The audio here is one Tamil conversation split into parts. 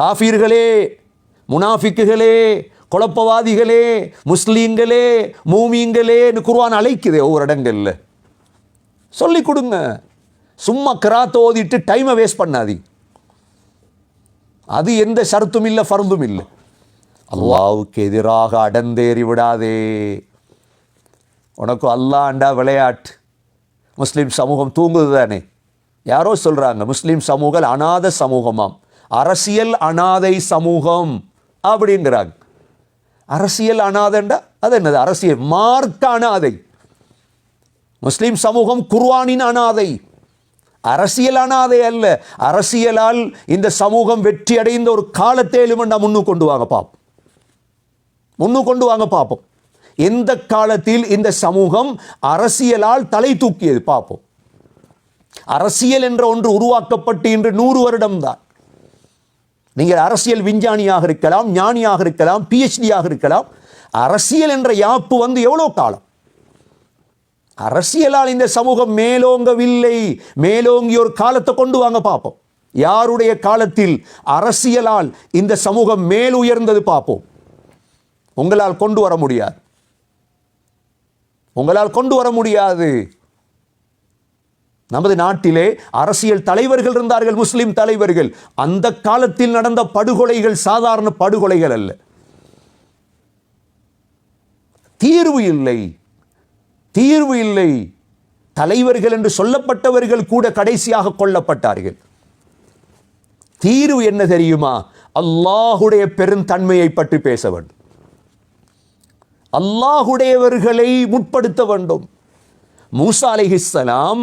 காஃபீர்களே முனாஃபிக்குகளே குழப்பவாதிகளே முஸ்லீம்களே மூமீங்களேன்னு குருவான் அழைக்குதே ஒவ்வொரு இடங்கள்ல. சொல்லி கொடுங்க. சும்மா கிராத் ஓதிட்டு டைமை வேஸ்ட் பண்ணாதி. அது எந்த ஷரத்தும் இல்லை ஃபருந்தும் இல்லை. அல்லாவுக்கு எதிராக அடந்தேறி விடாதே. உனக்கு அல்லாண்டா விளையாட்டு. முஸ்லீம் சமூகம் தூங்குது தானே யாரோ சொல்கிறாங்க முஸ்லீம் சமூகம் அநாத சமூகமாம். அரசியல் அனாதை சமூகம் அப்படிங்கிறாங்க. அரசியல் அனாதண்டா அது என்னது? அரசியல் மார்க்க அனாதை. முஸ்லீம் சமூகம் குர்வானின் அனாதை. அரசியல் அனாதை அல்ல. அரசியலால் இந்த சமூகம் வெற்றி அடைந்த ஒரு காலத்தை எலுமெண்டா முன்னு கொண்டு வாங்க பார்ப்போம் முன்னு கொண்டு வாங்க பார்ப்போம் எந்த காலத்தில் இந்த சமூகம் அரசியலால் தலை தூக்கியது பார்ப்போம் அரசியல் என்ற ஒன்று உருவாக்கப்பட்டு இன்று நூறு வருடம்தான் நீங்கள் அரசியல் விஞ்ஞானியாக இருக்கலாம் ஞானியாக இருக்கலாம் பிஹெச்டியாக இருக்கலாம். அரசியல் என்ற யாப்பு வந்து எவ்வளோ காலம்? அரசியலால் இந்த சமூகம் மேலோங்கவில்லை. மேலோங்கி ஒரு காலத்தை கொண்டு வாங்க பார்ப்போம். யாருடைய காலத்தில் அரசியலால் இந்த சமூகம் மேல் உயர்ந்தது பார்ப்போம். உங்களால் கொண்டு வர முடியாது. உங்களால் கொண்டு வர முடியாது. நமது நாட்டிலே அரசியல் தலைவர்கள் இருந்தார்கள் முஸ்லிம் தலைவர்கள். அந்த காலத்தில் நடந்த படுகொலைகள் சாதாரண படுகொலைகள் அல்ல. தீர்வு இல்லை. தீர்வு இல்லை. தலைவர்கள் என்று சொல்லப்பட்டவர்கள் கூட கடைசியாக கொல்லப்பட்டார்கள். தீர்வு என்ன தெரியுமா? அல்லாஹுடைய பெருந்தன்மையை பற்றி பேச வேண்டும். அல்லாஹுடையவர்களை முற்படுத்த வேண்டும். மூசா அலைஹிஸ்ஸலாம்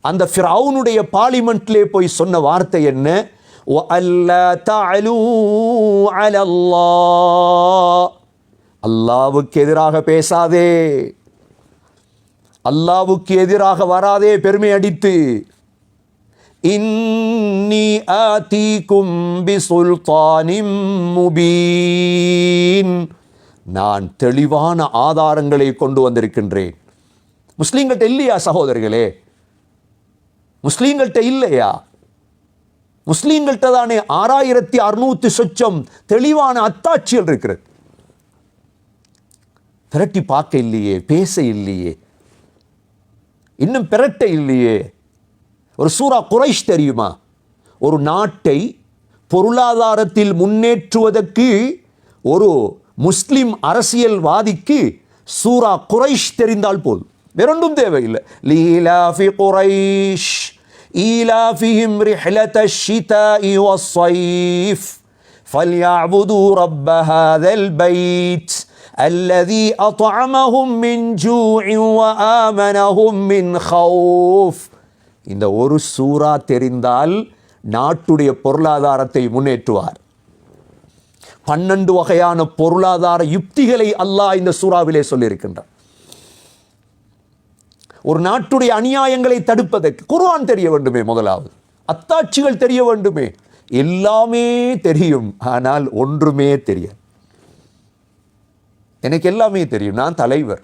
அந்த ஃபிரவுனுடைய பார்லிமெண்ட்லே போய் சொன்ன வார்த்தை என்ன? அல்லாவுக்கு எதிராக பேசாதே. அல்லாவுக்கு எதிராக வராதே பெருமை அடித்து. இன்னி ஆதி கும்பி சுல்தானிம் முபீன். நான் தெளிவான ஆதாரங்களை கொண்டு வந்திருக்கின்றேன். முஸ்லீம்கிட்ட இல்லையா சகோதரிகளே முஸ்லீம்கள்ட்ட இல்லையா? முஸ்லீம்கள்கிட்ட தானே ஆறாயிரத்தி அறுநூத்தி சொச்சம் தெளிவான அத்தாட்சிகள் இருக்கிறது. பிரட்டி பார்க்க இல்லையே பேச இல்லையே இன்னும் பிரட்ட இல்லையே. ஒரு சூரா குறைஷ் தெரியுமா? ஒரு நாட்டை பொருளாதாரத்தில் முன்னேற்றுவதற்கு ஒரு முஸ்லிம் அரசியல்வாதிக்கு சூரா குறைஷ் தெரிந்தால் போதும். வேறொன்றும் தேவையில்லை லீலாஃபி குறைஷ் ஈலாஃபிஹிம் ரிஹ்லத الشتاء والصيف فليعبدوا رب هذا البيت الذي أطعمهم من جوع وآمنهم من خوف இந்த ஒரு சூரா தெரிந்தால் நாட்டுடைய பொருளாதாரத்தை முன்னேற்றுவார் பன்னெண்டு வகையான பொருளாதார யுக்திகளை அல்லாஹ் இந்த சூறாவிலே சொல்லியிருக்கின்றார் ஒரு நாட்டுடைய அநியாயங்களை தடுப்பதற்கு. குர்ஆன் தெரிய வேண்டுமே முதலாவது. அத்தாட்சிகள் தெரிய வேண்டுமே. எல்லாமே தெரியும். ஆனால் ஒன்றுமே தெரியாது. எனக்கு எல்லாமே தெரியும். நான் தலைவர்.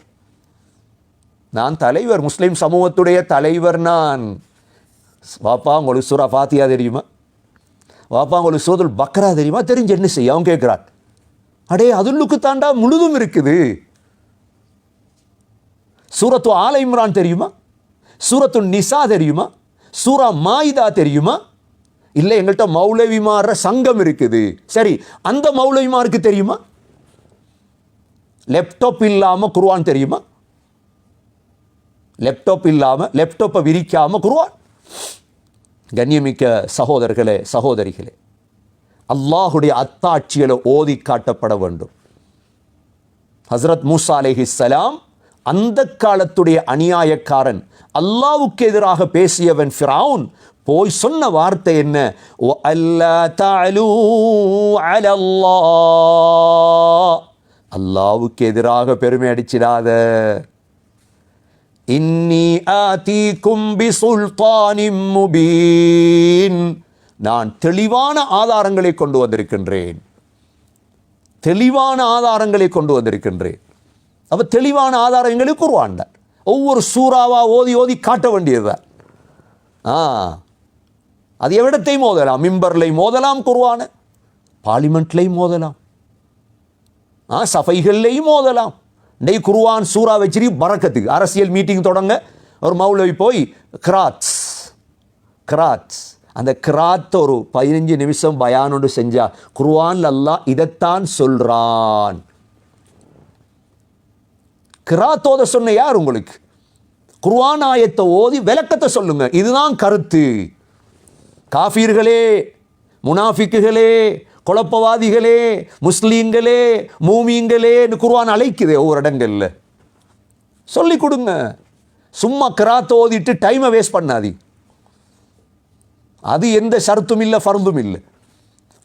நான் தலைவர். முஸ்லீம் சமூகத்துடைய தலைவர் நான். வாப்பா உங்களுக்கு சூரா ஃபாத்தியா தெரியுமா? வாப்பா உங்களுக்கு சூரத்துல் பக்ரா தெரியுமா? தெரிஞ்சு என்ன செய்ய அவன் கேட்குறான். அடே அதுல்லுக்கு தாண்டா முழுதும் இருக்குது. சூரத்து ஆல இம்ரான் தெரியுமா? சூரத்து நிசா தெரியுமா? சூரா மாயிதா தெரியுமா? இல்லை எங்கள்கிட்ட மௌலவிமார சங்கம் இருக்குது. சரி அந்த மௌலவிமாருக்கு தெரியுமா? லேப்டாப் இல்லாமல் குருவான் தெரியுமா? லேப்டாப் இல்லாமல் லேப்டாப்பை விரிக்காமல் குருவான் கண்ணியமிக்க சகோதரர்களே சகோதரிகளே அல்லாஹுடைய அத்தாட்சிகளை ஓதி காட்டப்பட வேண்டும். ஹசரத் மூசா சலாம் அந்த காலத்துடைய அநியாயக்காரன் அல்லாவுக்கு எதிராக பேசியவன் ஃபிரவுன் போய் சொன்ன வார்த்தை என்ன? "வ அல்லா அல்லாவுக்கு எதிராக பெருமை அடிச்சிடாத. இன்னி ஆதீக்கும் பிசுல்தானிம் முபீன். நான் தெளிவான ஆதாரங்களை கொண்டு வந்திருக்கின்றேன். தெளிவான ஆதாரங்களை கொண்டு வந்திருக்கின்றேன். அப்போ தெளிவான ஆதாரங்களை குருவாண்டார் ஒவ்வொரு சூறாவாக ஓதி ஓதி காட்ட வேண்டியதுதான் ஆ. அது எவ்விடத்தை மோதலாம்? மிம்பர்லை மோதலாம் குருவான பார்லிமெண்ட்லேயும் மோதலாம். ஆ சபைகள்லையும் மோதலாம். நெய் குருவான் சூறா வச்சிரி பறக்கத்துக்கு. அரசியல் மீட்டிங் தொடங்க. ஒரு மௌலவி போய் கிராத்ஸ். கிராத்ஸ். அந்த கிராத் ஒரு பதினஞ்சு நிமிஷம் பயானோடு செஞ்சா குருவான் அல்லா இதைத்தான் சொல்கிறான் கிராத்தோத சொன்ன யார் உங்களுக்கு? குர்வான் ஆயத்தை ஓதி விளக்கத்தை சொல்லுங்க. இதுதான் கருத்து. காஃபீர்களே முனாஃபிக்குகளே குழப்பவாதிகளே முஸ்லீம்களே மூமீங்களேன்னு குர்வான் அழைக்குதே ஒவ்வொரு இடங்கள்ல. சொல்லி கொடுங்க. சும்மா கிராத் ஓதிட்டு டைமை வேஸ்ட் பண்ணாதி அது எந்த ஷர்த்தும் இல்லை ஃபர்தும் இல்லை.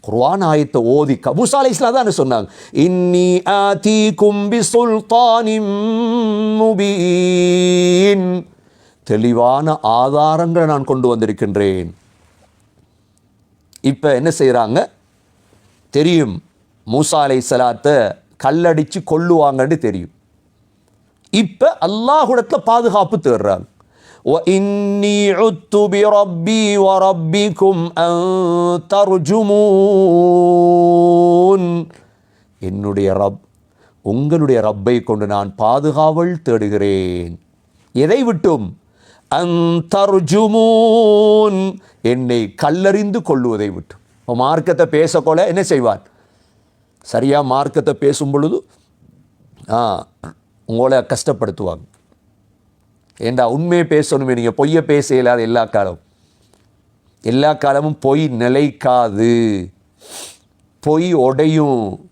குர்ஆன் ஆயத்தை ஓதி கபூசா அலை இஸ்லாம் தான் சொன்னாங்க. இன்னி ஆதி கும்பி சுல்தானிம் முபீன். தெளிவான ஆதாரங்களை நான் கொண்டு வந்திருக்கின்றேன். இப்போ என்ன செய்கிறாங்க தெரியும். மூசா அலை சலாத்தை கல்லடித்து கொள்ளுவாங்கன்னு தெரியும். இப்போ அல்லாஹுடத்தில் பாதுகாப்பு தேடுறாங்க. وإني عدت بربي وربكم أن ترجمون என்னுடைய ரப் உங்களுடைய ரப்பை கொண்டு நான் பாதுகாவல் தேடுகிறேன் எதை விட்டும் அந்தர்ஜுமூன் என்னை கல்லறிந்து கொள்ளுவதை விட்டும் இப்போ மார்க்கத்தை பேசக்கொள்ள என்ன செய்வான் சரியா மார்க்கத்தை பேசும் பொழுது ஆ உங்களை கஷ்டப்படுத்துவாங்க ஏண்டா உண்மையை பேசணுமே நீங்கள் பொய்யை பேச இயலாது எல்லா காலம் எல்லா காலமும் பொய் நிலைக்காது. பொய் உடையும்.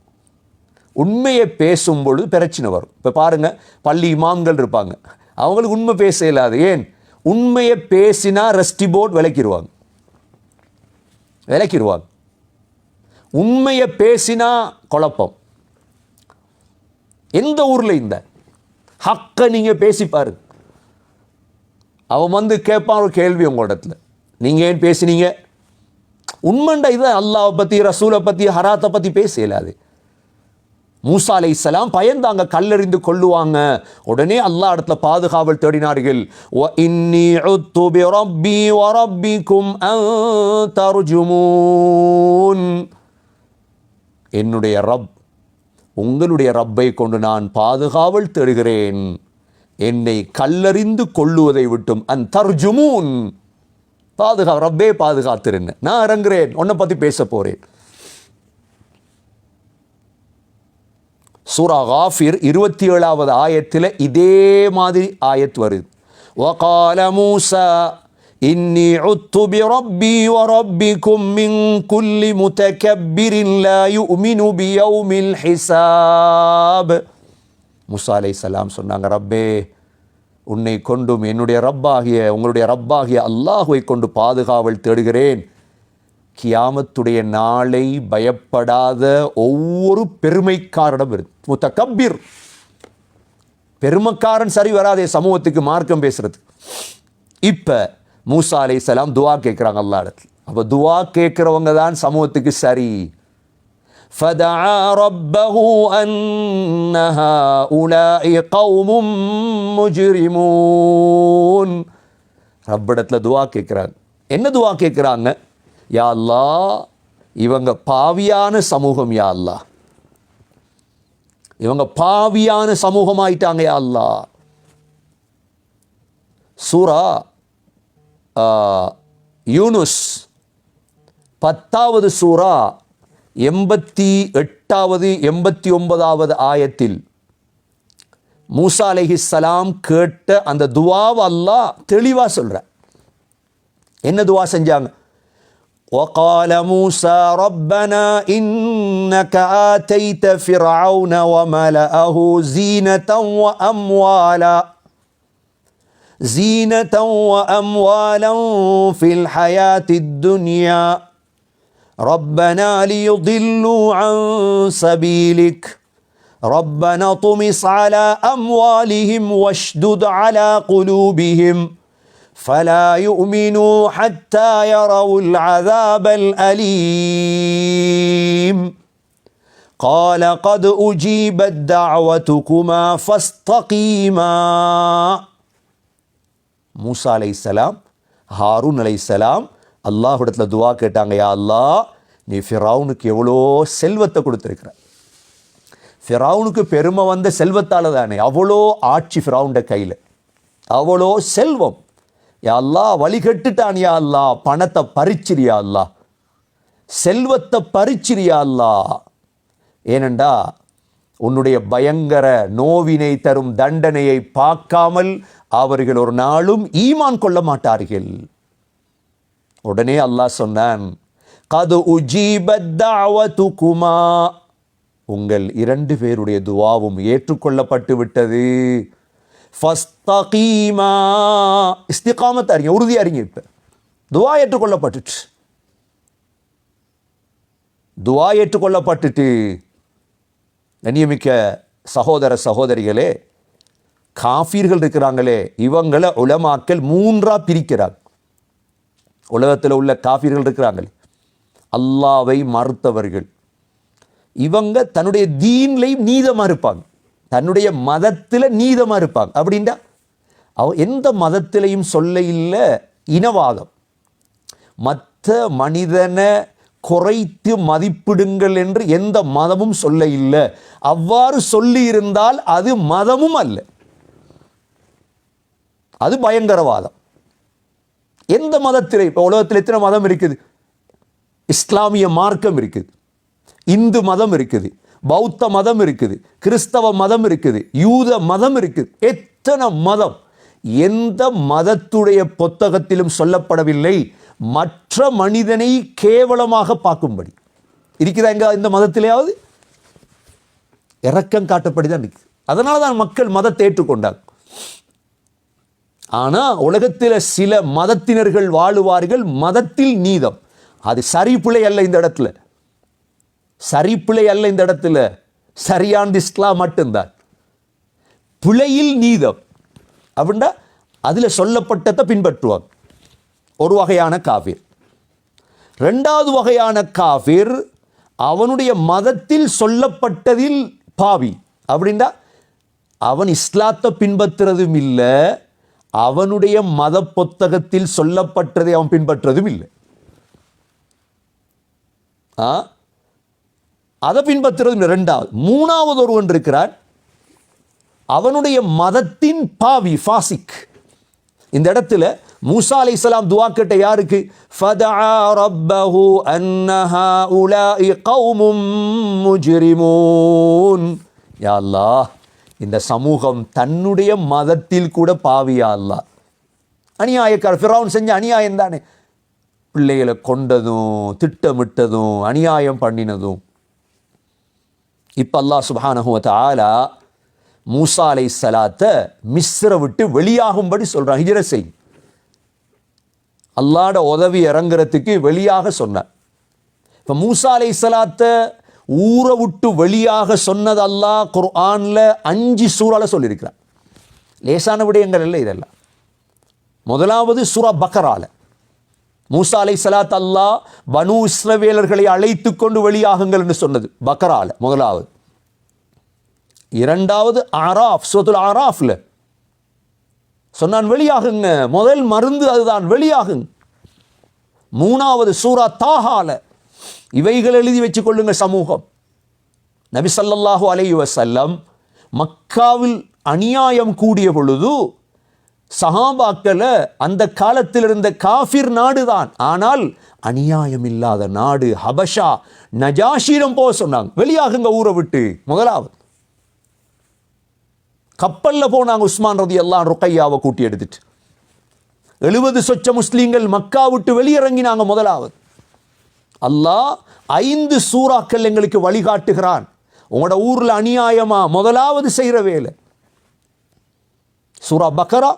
உண்மையை பேசும் பொழுது பிரச்சனை வரும். இப்போ பாருங்கள் பள்ளி இமாம்கள் இருப்பாங்க. அவங்களுக்கு உண்மை பேச இயலாது. ஏன்? உண்மையை பேசினா ரெஸ்டி போர்ட் விளக்கிடுவாங்க விளக்கிடுவாங்க உண்மையை பேசினா குழப்பம். எந்த ஊரில் இந்த? ஹக்கை நீங்கள் பேசி பாருங்க. அவன் வந்து கேட்பான் ஒரு கேள்வி உங்களிடத்துல நீங்கள் ஏன் பேசுனீங்க? உண்மைண்டா இது அல்லாவை பற்றி ரசூலை பற்றி ஹராத்தை பற்றி பேச அது. மூசா அலை இஸ்லாம் பயந்தாங்க கல்லறிந்து கொள்ளுவாங்க. உடனே அல்லாஹ் இடத்துல பாதுகாவல் தேடினார்கள். இன்னி ரப்பி என்னுடைய ரப் உங்களுடைய ரப்பை கொண்டு நான் பாதுகாவல் தேடுகிறேன். என்னை கல்லறிந்து கொள்ளுவதை விட்டும் அன் தர்ஜுமூன் பாதுகா ரப்பே பாதுகாத்திருன்னு நான் இறங்குறேன் உன்னை பற்றி பேச போறேன் சூரா காஃபிர் இருபத்தி ஏழாவது ஆயத்தில் இதே மாதிரி ஆயத் வருது وقال موسى إني عدت بربي وربكم من كل متكبر لا يؤمن بيوم الحساب முசா அலை சலாம் சொன்னாங்க ரப்பே உன்னை கொண்டும் என்னுடைய ரப்பாகிய உங்களுடைய ரப்பாகிய அல்லாஹுவை கொண்டு பாதுகாவல் தேடுகிறேன். கியாமத்துடைய நாளை பயப்படாத ஒவ்வொரு பெருமைக்காரனிடம் இருக்கு முத்தகப்பீர். பெருமைக்காரன் சரி வராதே சமூகத்துக்கு மார்க்கம் பேசுறது. இப்போ மூசா அலை சலாம் துவா கேட்குறாங்க அல்லா இடத்துல அப்போ துவா கேட்குறவங்க தான் சமூகத்துக்கு சரி. فدعا ربه أن هؤلاء قوم مجرمون ரப்பிடத்தில் துவா கேட்குறாங்க என்ன துவா கேட்குறாங்க யா அல்லாஹ் இவங்க பாவியான சமூகம் யா அல்லாஹ் இவங்க பாவியான சமூகமாயிட்டாங்க யா அல்லாஹ் சூரா ஆ, யூனுஸ் பத்தாவது சூரா எண்பத்தி எட்டாவது எண்பத்தி ஒன்பதாவது ஆயத்தில் மூசா அலைஹிஸ்ஸலாம் கேட்ட அந்த துவாவை அல்லாஹ் தெளிவாக சொல்ற என்ன துவா செஞ்சாங்க وقال موسى ربنا إنك آتيت فرعون وملأه زينة وأموالا زينة وأموالا في الحياة الدنيا ربنا ليضلوا عن سبيلك. ربنا طمس على أموالهم واشدد على قلوبهم. فلا يؤمنوا حتى يروا العذاب الأليم. قال قد أجيبت دعوتكما فاستقيما. موسى عليه السلام هارون عليه السلام அல்லாஹ்விடத்துல துவா கேட்டாங்க யா அல்லாஹ் நீ ஃபிரௌனுக்கு எவ்வளோ செல்வத்தை கொடுத்துருக்குற? ஃபிரௌனுக்கு பெருமை வந்த செல்வத்தால் தானே அவ்வளோ ஆட்சி ஃபிரௌண்ட கையில். அவ்வளோ செல்வம். யா அல்லாஹ் வழிகட்டுட்டான் யா அல்லா பணத்தை பறிச்சிரியா அல்லாஹ். செல்வத்தை பறிச்சிரியா அல்லா ஏனண்டா உன்னுடைய பயங்கர நோவினை தரும் தண்டனையை பார்க்காமல் அவர்கள் ஒரு நாளும் ஈமான் கொள்ள மாட்டார்கள். உடனே அல்லாஹ் சொன்னான் கது உஜீபத்தாவதுகுமா உங்கள் இரண்டு பேருடைய துவாவும் ஏற்றுக்கொள்ளப்பட்டு விட்டது. ஃபஸ்தகீமா. இஸ்திகாமத்தை அறிங்க உறுதி அறிங்க இப்ப. துவா ஏற்றுக்கொள்ளப்பட்டுச்சு. துவா ஏற்றுக்கொள்ளப்பட்டுட்டு கண்ணியமிக்க சகோதர சகோதரிகளே காஃபீர்கள் இருக்கிறாங்களே இவங்களை உலமாக்கல் மூன்றா பிரிக்கிறாங்க உலகத்தில் உள்ள காஃபிர்கள் இருக்கிறாங்களே அல்லாவை மறுத்தவர்கள். இவங்க தன்னுடைய தீன்லையும் நீதமாக இருப்பாங்க. தன்னுடைய மதத்தில் நீதமாக இருப்பாங்க. அப்படின்டா அவ எந்த மதத்திலையும் சொல்ல இல்லை இனவாதம். மற்ற மனிதனை குறைத்து மதிப்பிடுங்கள் என்று எந்த மதமும் சொல்ல இல்லை அவ்வாறு சொல்லி இருந்தால் அது மதமும் அல்ல. அது பயங்கரவாதம். எந்த மதத்திலே இப்போ உலகத்தில் எத்தனை மதம் இருக்குது? இஸ்லாமிய மார்க்கம் இருக்குது. இந்து மதம் இருக்குது. பௌத்த மதம் இருக்குது. கிறிஸ்தவ மதம் இருக்குது. யூத மதம் இருக்குது. எத்தனை மதம்? எந்த மதத்துடைய புத்தகத்திலும் சொல்லப்படவில்லை. மற்ற மனிதனை கேவலமாக பார்க்கும்படி. இருக்குதா எங்க இந்த மதத்திலேயாவது? இறக்கம் காட்டப்படி தான் இருக்குது. அதனால தான் மக்கள் மதத்தை ஏற்றுக்கொண்டாங்க. ஆனால் உலகத்தில் சில மதத்தினர்கள் வாழுவார்கள் மதத்தில் நீதம். அது சரி பிழை அல்ல இந்த இடத்துல. சரி பிழை அல்ல இந்த இடத்துல. சரியான இஸ்லாம் மட்டும்தான். பிழையில் நீதம். அப்படின்னா அதில் சொல்லப்பட்டதை பின்பற்றுவாங்க ஒரு வகையான காவிர் ரெண்டாவது வகையான காவிர் அவனுடைய மதத்தில் சொல்லப்பட்டதில் பாவி. அப்படின்னா அவன் இஸ்லாத்தை பின்பற்றுறதும் இல்லை அவனுடைய மத புத்தகத்தில் சொல்லப்பட்டதை அவன் பின்பற்றதும் இல்லை. ஆ? அதை பின்பற்றுறதும் ரெண்டாவது மூணாவது ஒருவன் இருக்கிறான். அவனுடைய மதத்தின் பாவி ஃபாசிக். இந்த இடத்துல மூசா அலைஹிஸ்ஸலாம் துவா கேட்ட யாருக்கு? ஃபதா ரப்பஹு அன்ன யா அல்லாஹ் இந்த சமூகம் தன்னுடைய மதத்தில் கூட பாவியா அல்லாஹ் அநியாயக்கார ஃபிரவுன் செஞ்ச அநியாயம் தானே. பிள்ளைகளை கொண்டதும் திட்டமிட்டதும் அநியாயம் பண்ணினதும். இப்போ அல்லா சுப்ஹானஹு ஆலா மூசாலை மூசா அலை சலாத்தை மிஸ்ர விட்டு வெளியாகும்படி சொல்கிறான் ஹிஜர செய். அல்லாட உதவி இறங்குறதுக்கு வெளியாக சொன்னார் இப்போ மூசா அலை சலாத்தை ஊரை விட்டு வெளியாக சொன்னது அல்லாஹ் அஞ்சு சூறால சொல்லியிருக்கிறான் லேசான விடயங்கள் இல்லை இதெல்லாம். முதலாவது சூரா பக்கரால. மூசா அலை சலாத் அல்லா பனு இஸ்ரவேலர்களை அழைத்து கொண்டு வெளியாகுங்கள் என்று சொன்னது பக்கரால முதலாவது. இரண்டாவது ஆராஃப் சுரத்துல் ஆராஃப்ல. சொன்னான் வெளியாகுங்க முதல் மருந்து அதுதான் வெளியாகுங்க. மூணாவது சூரா தாஹால. இவைகள் எழுதி வச்சுக்கொள்ளுங்க சமூகம். நபிசல்லாஹு அலை வசல்லம் மக்காவில் அநியாயம் கூடிய பொழுது சஹாபாக்களை அந்த காலத்தில் இருந்த காஃபிர் நாடுதான். ஆனால் அநியாயம் இல்லாத நாடு ஹபஷா நஜாஷிடம் போக சொன்னாங்க. வெளியாகுங்க ஊரை விட்டு முதலாவது. கப்பல்ல போனாங்க உஸ்மான் ரதி எல்லாம் ருக்கையாவை கூட்டி எடுத்துட்டு. எழுபது சொச்ச முஸ்லீம்கள் மக்கா விட்டு வெளியிறங்கினாங்க முதலாவது. அல்லாஹ் ஐந்து சூறாக்கள் எங்களுக்கு வழிகாட்டுகிறான். உங்களோட ஊர்ல அநியாயமா? முதலாவது செய்கிற வேலை. சூரா பக்கரா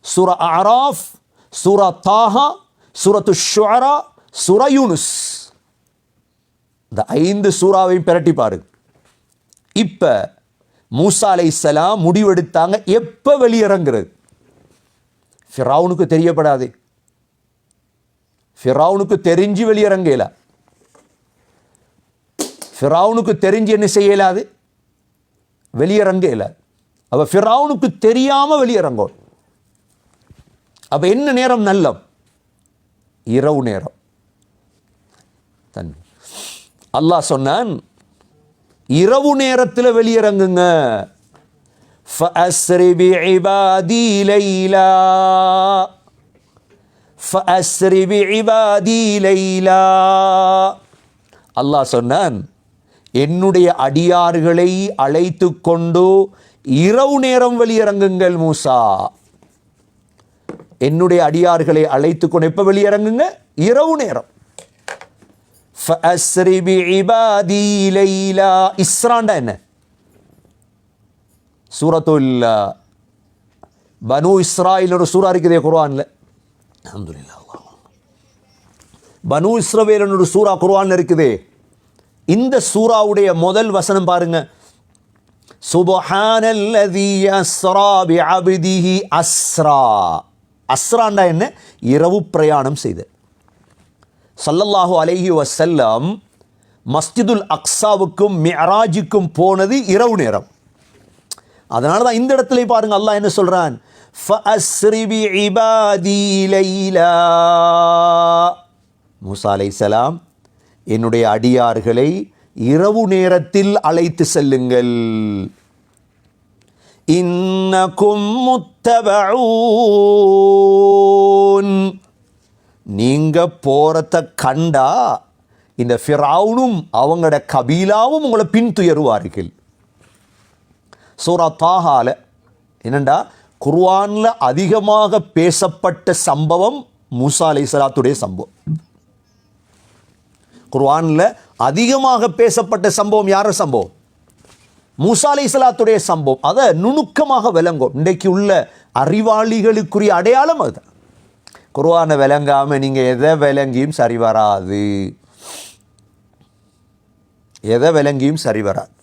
சூரா அராஃப் சூரா தாஹா சூரத்து ஷுவரா சூரா யூனுஸ். இந்த ஐந்து சூறாவையும் பிரட்டி பாருங்க. இப்ப மூசா இஸ்லாம் முடிவெடுத்தாங்க. எப்ப வெளியிறங்குறது? ஃபிராவுனுக்கு தெரியப்படாது. ஃபிரௌனுக்கு தெரிஞ்சு வெளியிறங்கல ஃபிரௌனுக்கு தெரிஞ்சு என்ன செய்யலாது வெளியிறங்கல அப்ப ஃபிரௌனுக்கு தெரியாம வெளியிறங்கும் அப்ப என்ன நேரம் நல்லம் இரவு நேரம் தன்மை அல்லாஹ் சொன்னான் இரவு நேரத்தில் வெளியிறங்குங்க فأسر بعبادي ليلا فأسر بعبادي ليلا அல்லாஹ் சொன்னான் என்னுடைய அடியார்களை அழைத்து கொண்டு இரவு நேரம் வெளியிறங்குங்கள் மூசா. என்னுடைய அடியார்களை அழைத்து கொண்டு எப்போ வெளியிறங்குங்க? இரவு நேரம். இஸ்ராண்டா என்ன? சூரத்துல் பனு இஸ்ராயில் ஒரு சூறா இருக்குதே குர்ஆனில். அல்ஹம்துலில்லாஹ் பனு இஸ்ரவேல் ஒரு சூறா குர்ஆன்ல இருக்குதே. இந்த சூறாவுடைய முதல் வசனம் பாருங்க. சுபஹானல்லதி அஸ்ரா பிஅப்திஹி அஸ்ரா. அஸ்ராண்டா என்ன? இரவு பிரயாணம் செய்த. சல்லல்லாஹு அலைஹி வசல்லம் மஸ்ஜிதுல் அக்ஸாவுக்கும் மிஅராஜுக்கும் போனது இரவு நேரம். அதனால தான் இந்த இடத்துல பாருங்க அல்லாஹ் என்ன சொல்றான்? ஃபஅஸ்ரி பிஇபாதி லைலா மூசா சலாம் என்னுடைய அடியார்களை இரவு நேரத்தில் அழைத்து செல்லுங்கள். இன்னக்கும் முத்தபூன் நீங்க போறத கண்டா இந்த ஃபிராவுனும் அவங்களோட கபீலாவும் உங்களை பின்துயருவார்கள். சூரா தாஹால என்னண்டா? குர்வானில் அதிகமாக பேசப்பட்ட சம்பவம் மூசா அலைஹிஸ்ஸலாத்துடைய சம்பவம். குர்வானில் அதிகமாக பேசப்பட்ட சம்பவம் யார சம்பவம்? மூசா அலைஹிஸ்ஸலாத்துடைய சம்பவம். அதை நுணுக்கமாக விளங்கும். இன்றைக்கு உள்ள அறிவாளிகளுக்குரிய அடையாளம் அதுதான் குர்வானை விளங்காமல் நீங்கள் எதை விளங்கியும் சரி வராது. எதை விளங்கியும் சரி வராது.